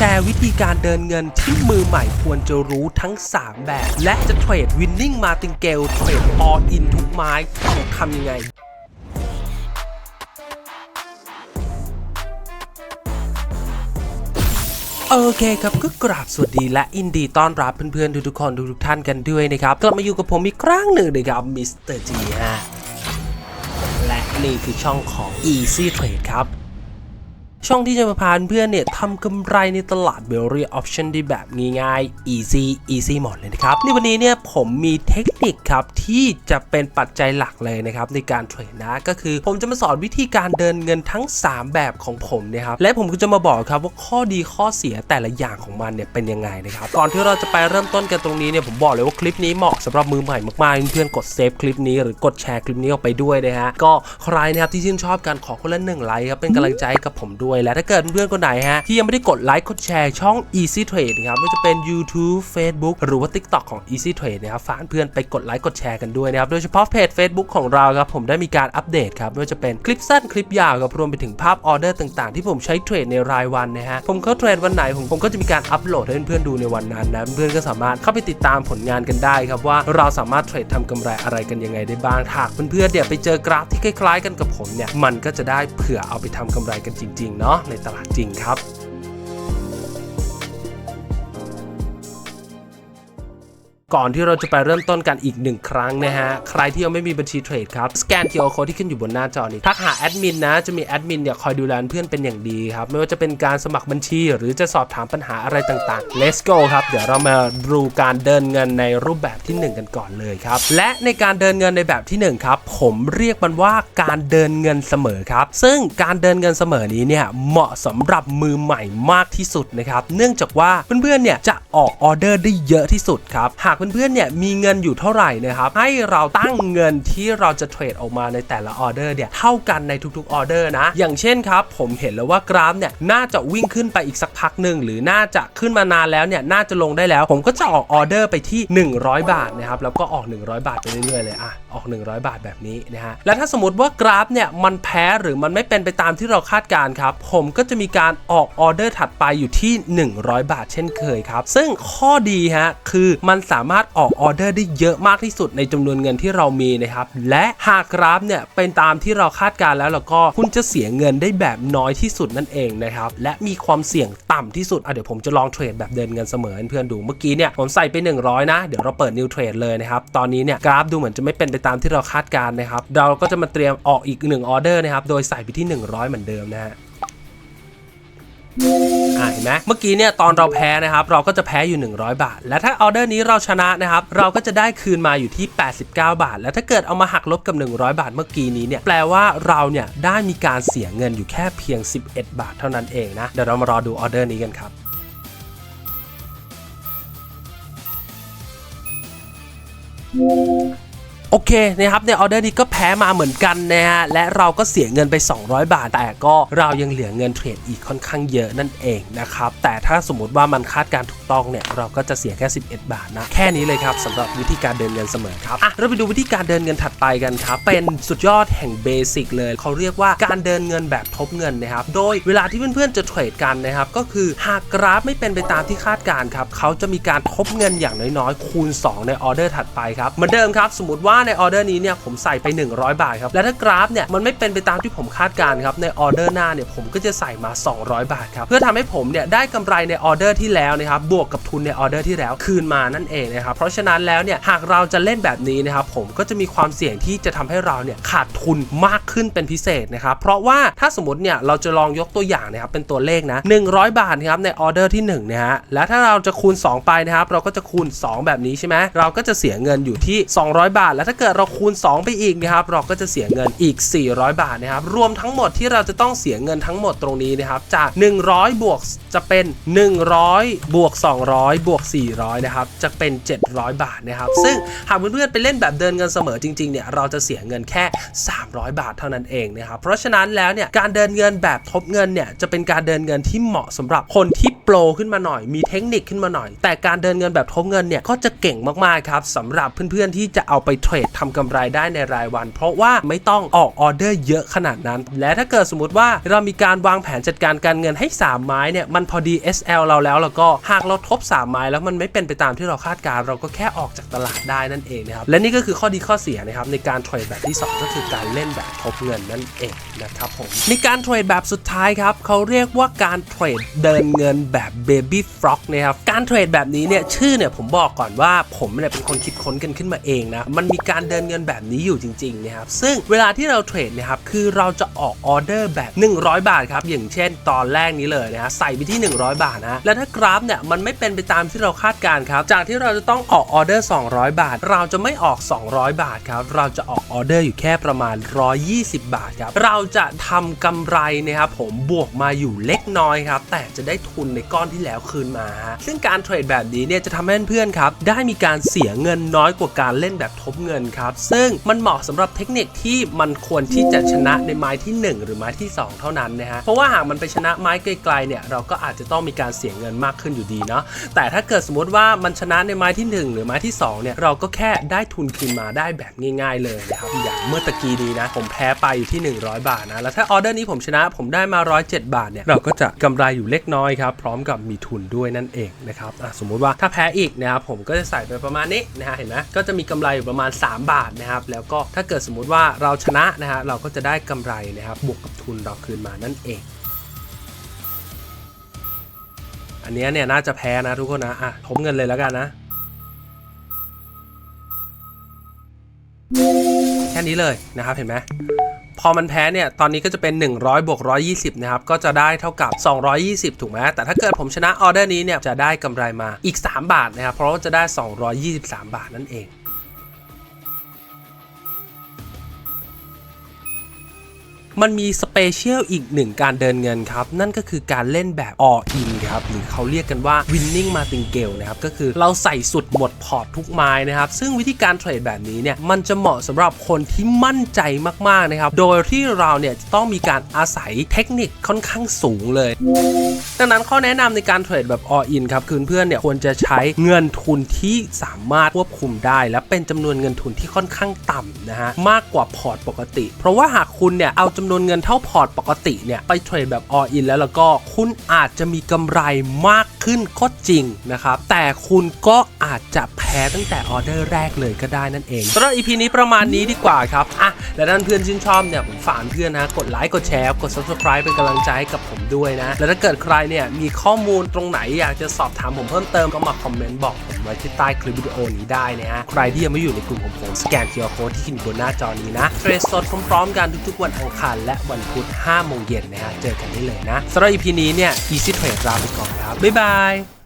แชร์วิธีการเดินเงินที่มือใหม่ควรจะรู้ทั้ง 3 แบบ และจะเทรดวินนิ่งมาติงเกลเทรดอออินทุกไม้ต้องทำยังไงโอเคครับก็กราบสวัสดีและอินดีต้อนรับเพื่อนๆทุกๆคนทุกๆท่านกันด้วยนะครับ กลับมาอยู่กับผมอีกครั้งหนึ่งนะครับมิสเตอร์จีฮะและนี่คือช่องของ Easy Trade ครับ ช่องที่จะมาพาเพื่อนเนี่ยทำกำไรในตลาดเบลลี่ออปชั่นได้แบบง่ายๆ easy easy หมดเลยนะครับในวันนี้เนี่ยผมมีเทคนิคครับที่จะเป็นปัจจัยหลักเลยนะครับในการเทรดนะก็คือ ผมจะมาสอนวิธีการเดินเงินทั้ง 3 แบบของผมเนะครับและผมก็จะมาบอกครับว่าข้อดีข้อเสียแต่ละอย่างของมันเนี่ยเป็นยังไงนะครับก่อนที่เราจะไปเริ่มต้นกันตรงนี้เนี่ยผมบอกเลยว่าคลิปนี้เหมาะสำหรับมือใหม่มากๆเพื่อนๆกดเซฟคลิปนี้หรือกดแชร์คลิปนี้ออกไปด้วยนะฮะก็ใครนะครับที่ชื่นชอบการขอคนละหนึ่งไลค์ครับเป็นกำลังใจกับผมด้วยและถ้าเกิดเพื่อนคนไหนฮะที่ยังไม่ได้กดไลค์กดแชร์ช่อง Easy Trade นะครับไม่ว่าจะเป็น YouTube Facebook หรือว่า TikTok ของ Easy Trade นะครับฝากเพื่อนไปกดไลค์กดแชร์กันด้วยนะครับโดยเฉพาะเพจ Facebook ของเราครับผมได้มีการอัปเดตครับไม่ว่าจะเป็นคลิปสั้นคลิปยาวกับรวมไปถึงภาพออเดอร์ต่างๆ ที่ผมใช้เทรดในรายวันนะฮะผมเข้าเทรดวันไหนผมผมก็จะมีการอัปโหลดให้เพื่อนๆดูในวันนั้นนะเพื่อนก็สามารถเข้าไปติดตามผลงานกันได้ครับว่าเราสามารถเทรดทำกำไรอะไรกันยังไงได้บ้างหากเพื่อนๆเนี่ยวไปเจอกราฟที่คล้ายๆ กันกับผมเนี่ยมันก็จะได้เผื่อเอาไปทำกำไรกันจริง ๆเนาะในตลาดจริงครับ ก่อนที่เราจะไปเริ่มต้นกันอีกหนึ่งครั้งนะฮะ ใครที่ยังไม่มีบัญชีเทรดครับสแกน QR code ที่ขึ้นอยู่บนหน้าจอนี้ทักหาแอดมินนะจะมีแอดมินเนี่ยคอยดูแลเพื่อนเป็นอย่างดีครับ ไม่ว่าจะเป็นการสมัครบัญชี หรือจะสอบถามปัญหาอะไรต่างๆ let's go ครับ เดี๋ยวเรามาดูการเดินเงินในรูปแบบที่ 1 กันก่อนเลยครับ และในการเดินเงินในแบบที่1ครับผมเรียกมันว่าการเดินเงินเสมอครับ ซึ่งการเดินเงินเสมอนี้เนี่ยเหมาะสำหรับมือใหม่มากที่สุดนะครับเนื่องจากว่าเพื่อนๆเนี่ยจะออกออเดอร์ได้เยอะที่สุดครับ หากเพื่อนๆเนี่ยมีเงินอยู่เท่าไหร่นะครับให้เราตั้งเงินที่เราจะเทรดออกมาในแต่ละออเดอร์เนี่ยเท่ากันในทุกๆออเดอร์นะ อย่างเช่นครับ ผมเห็นแล้วว่ากราฟเนี่ยน่าจะวิ่งขึ้นไปอีกสักพักหนึ่งหรือน่าจะขึ้นมานานแล้วเนี่ยน่าจะลงได้แล้ว ผมก็จะออกออเดอร์ไปที่ 100 บาทนะครับแล้วก็ออก 100 บาทไปเรื่อยๆเลยอะออก 100 บาทแบบนี้นะฮะและถ้าสมมติว่ากราฟเนี่ยมันแพ้หรือมันไม่เป็นไปตามที่เราคาดการครับผมก็จะมีการออกออเดอร์ถัดไปอยู่ที่ 100 บาท เช่นเคยครับซึ่งข้อดีฮะคือมันสามารถออกออเดอร์ได้เยอะมากที่สุดในจำนวนเงินที่เรามีนะครับและหากกราฟเนี่ยเป็นตามที่เราคาดการแล้วแล้วก็คุณจะเสียเงินได้แบบน้อยที่สุดนั่นเองนะครับและมีความเสี่ยงต่ำที่สุดอะเดี๋ยวผมจะลองเทรดแบบเดินเงินเสมอเพื่อนดูเมื่อกี้เนี่ยผมใส่ไป 100 นะ เดี๋ยวเราเปิดนิวเทรดเลยนะครับตอนนี้เนี่ยกราฟดูเหมือนจะไม่เป็นไปตามที่เราคาดการนะครับเราก็จะมาเตรียมออกอีก1ออเดอร์นะครับโดยใส่ไปที่ 100 เหมือนเดิมนะฮะ อ่าเห็นไหมเมื่อกี้เนี่ยตอนเราแพ้นะครับเราก็จะแพ้อยู่ 100 บาท และถ้าออเดอร์นี้เราชนะนะครับเราก็จะได้คืนมาอยู่ที่ 89 บาท และถ้าเกิดเอามาหักลบกับ 100 บาทเมื่อกี้นี้เนี่ยแปลว่าเราเนี่ยได้มีการเสียเงินอยู่แค่เพียง 11 บาทเท่านั้นเองนะเดี๋ยวเรามารอดูออเดอร์นี้กันครับ โอเคนะครับในออเดอร์นี้ก็แพ้มาเหมือนกันนะฮะและเราก็เสียเงินไป 200 บาท แต่ก็เรายังเหลือเงินเทรดอีกค่อนข้างเยอะนั่นเองนะครับแต่ถ้าสมมติว่ามันคาดการณ์ถูกต้องเนี่ยเราก็จะเสียแค่ 11 บาทนะแค่นี้เลยครับสำหรับวิธีการเดินเงินเสมอครับอะเราไปดูวิธีการเดินเงินถัดไปกันครับเป็นสุดยอดแห่งเบสิกเลยเขาเรียกว่าการเดินเงินแบบทบเงินนะครับโดยเวลาที่เพื่อนๆจะเทรดกันนะครับก็คือหากกราฟไม่เป็นไปตามที่คาดการณ์ครับเขาจะมีการทบเงินอย่างน้อยๆคูณ 2 ในออเดอร์ถัดไปครับเหมือนเดิมครับสมมติว่าในออเดอร์นี้เนี่ยผมใส่ไป 100 บาทครับ และถ้ากราฟเนี่ยมันไม่เป็นไปตามที่ผมคาดการครับในออเดอร์หน้าเนี่ยผมก็จะใส่มา 200 บาทครับเพื่อทำให้ผมเนี่ยได้กำไรในออเดอร์ที่แล้วนะครับบวกกับทุนในออเดอร์ที่แล้วคืนมานั่นเองนะครับเพราะฉะนั้นแล้วเนี่ยหากเราจะเล่นแบบนี้นะครับผมก็จะมีความเสี่ยงที่จะทำให้เราเนี่ยขาดทุนมากขึ้นเป็นพิเศษนะครับเพราะว่าถ้าสมมติเนี่ยเราจะลองยกตัวอย่างนะครับเป็นตัวเลขนะ100 บาทนะครับในออเดอร์ที่1นะฮะและถ้าเราจะคูณ 2 ไปนะครับเราก็จะคูณ 2 แบบนี้ใช่ไหมเราก็จะเสียเงินอยู่ที่ 200 บาทแล้วถ้าเกิดเราคูณ 2 ไปอีกนะครับเราก็จะเสียเงินอีก 400 บาทนะครับรวมทั้งหมดที่เราจะต้องเสียเงินทั้งหมดตรงนี้นะครับจาก 100 บวกจะเป็น 100 บวก 200 บวก 400 นะครับจะเป็น 700 บาทนะครับซึ่งหากเพื่อนๆไปเล่นแบบเดินเงินเสมอจริงๆเนี่ยเราจะเสียเงินแค่ 300 บาทเท่านั้นเองนะครับเพราะฉะนั้นแล้วเนี่ยการเดินเงินแบบทบเงินเนี่ยจะเป็นการเดินเงินที่เหมาะสำหรับคนที่โปรขึ้นมาหน่อยมีเทคนิคขึ้นมาหน่อย แต่การเดินเงินแบบทบเงินเนี่ยก็จะเก่งมากๆครับสำหรับเพื่อนๆที่จะเอาไปเทรดทำกำไรได้ในรายวัน เพราะว่าไม่ต้องออกออเดอร์เยอะขนาดนั้น และถ้าเกิดสมมติว่าเรามีการวางแผนจัดการการเงินให้ 3 ไม้เนี่ยมันพอดี SL เราแล้วแล้วก็หากเราทบ 3 ไม้แล้วมันไม่เป็นไปตามที่เราคาดการเราก็แค่ออกจากตลาดได้นั่นเองนะครับและนี่ก็คือข้อดีข้อเสียนะครับในการเทรดแบบที่ 2 ก็คือการเล่นแบบทบเงินนั่นเองนะครับผมในการเทรดแบบสุดท้ายครับเขาเรียกว่าการเทรดเดินเงินแบบ Baby Frog นะครับการเทรดแบบนี้เนี่ยชื่อเนี่ยผมบอกก่อนว่าผมเนี่ยเป็นคนคิดค้นกันขึ้นมาเองนะมันมีการเดินเงินแบบนี้อยู่จริงๆนะครับซึ่งเวลาที่เราเทรดนะครับคือเราจะออกออเดอร์แบบ 100 บาทครับอย่างเช่น ตอนแรกนี้เลยนะฮะใส่ไปที่ 100 บาทนะแล้วถ้ากราฟเนี่ยมันไม่เป็นไปตามที่เราคาดการครับจากที่เราจะต้องออกออเดอร์ 200 บาท เราจะไม่ออก 200 บาทครับเราจะออกออเดอร์อยู่แค่ประมาณ 120 บาทครับเราจะทำกำไรนะครับผมบวกมาอยู่เล็กน้อยครับแต่จะได้ทุนในก้อนที่แล้วคืนมา ซึ่งการเทรดแบบนี้เนี่ยจะทำให้เพื่อนๆครับได้มีการเสียเงินน้อยกว่าการเล่นแบบทบเงินครับ ซึ่งมันเหมาะสำหรับเทคนิคที่มันควรที่จะชนะในไม้ที่ 1 หรือไม้ที่ 2 เท่านั้นนะฮะ เพราะว่าหากมันไปชนะไม้ไกลๆเนี่ยเราก็อาจจะต้องมีการเสียเงินมากขึ้นอยู่ดีเนาะ แต่ถ้าเกิดสมมติว่ามันชนะในไม้ที่ 1 หรือไม้ที่2เนี่ยเราก็แค่ได้ทุนคืนมาได้แบบง่าย ๆ เลยนะครับ อย่างเมื่อตะกี้นี้นะผมแพ้ไปอยู่ที่ 100 บาทนะ แล้วถ้าออเดอร์นี้ผมชนะผมได้มา 107 บาทเนี่ยเราก็จะกำไรอยู่เล็กน้อยครับ พร้อมกับมีทุนด้วยนั่นเองนะครับสมมุติว่าถ้าแพ้อีกนะครับผมก็จะใส่ไปประมาณนี้นะฮะเห็นไหมก็จะมีกำไรอยู่ประมาณ3บาทนะครับ แล้วก็ถ้าเกิดสมมุติว่าเราชนะนะฮะเราก็จะได้กำไรนะครับ บวกกับทุนเราคืนมานั่นเอง อันนี้เนี่ยน่าจะแพ้นะทุกคนนะอะทบเงินเลยแล้วกันนะ แค่นี้เลยนะครับเห็นไหมพอมันแพ้เนี่ย ตอนนี้ก็จะเป็น 100บวก120 นะครับ ก็จะได้เท่ากับ 220 ถูกไหม แต่ถ้าเกิดผมชนะออเดอร์นี้เนี่ย จะได้กำไรมาอีก 3 บาทนะครับ เพราะว่าจะได้ 223 บาทนั่นเอง มันมีสเปเชียลอีกหนึ่งการเดินเงินครับ นั่นก็คือการเล่นแบบ ครับหรือเขาเรียกกันว่า winning martingale นะครับก็คือเราใส่สุดหมดพอร์ตทุกไม้นะครับซึ่งวิธีการเทรดแบบนี้เนี่ยมันจะเหมาะสำหรับคนที่มั่นใจมากๆนะครับโดยที่เราเนี่ยจะต้องมีการอาศัยเทคนิคค่อนข้างสูงเลย ดังนั้นข้อแนะนำในการเทรดแบบ all in ครับคือเพื่อนเนี่ยควรจะใช้เงินทุนที่สามารถควบคุมได้ และเป็นจำนวนเงินทุนที่ค่อนข้างต่ำนะฮะมากกว่าพอร์ตปกติ เพราะว่าหากคุณเนี่ยเอาจำนวนเงินเท่าพอร์ตปกติเนี่ยไปเทรดแบบ all in แล้วแล้วก็คุณอาจจะมีกำไรมากขึ้นก็จริงนะครับ แต่คุณก็อาจจะแพ้ตั้งแต่ออเดอร์แรกเลยก็ได้นั่นเองสำหรับ EP นี้ประมาณนี้ดีกว่าครับอะและท่านเพื่อนชื่นชอบเนี่ยผมฝากเพื่อนนะกดไลค์กดแชร์กด subscribe เป็นกำลังใจให้กับผมด้วยนะ แล้วถ้าเกิดใครเนี่ยมีข้อมูลตรงไหนอยากจะสอบถามผมเพิ่มเติมก็มาคอมเมนต์บอกผมไว้ที่ใต้คลิปวิดีโอนี้ได้นะฮะใครที่ยังไม่อยู่ในกลุ่มของผมสแกน QR Code ที่ขึ้นบนหน้าจอนี้นะเทรดสดพร้อมๆกันทุกๆวันอังคารและวันพุธ5โมงเย็นนะฮะเจอกันได้เลยนะสำหรับ EP นี้เนี่ย Easy Trade ลาไปก่อนครับบ๊ายบาย Bye.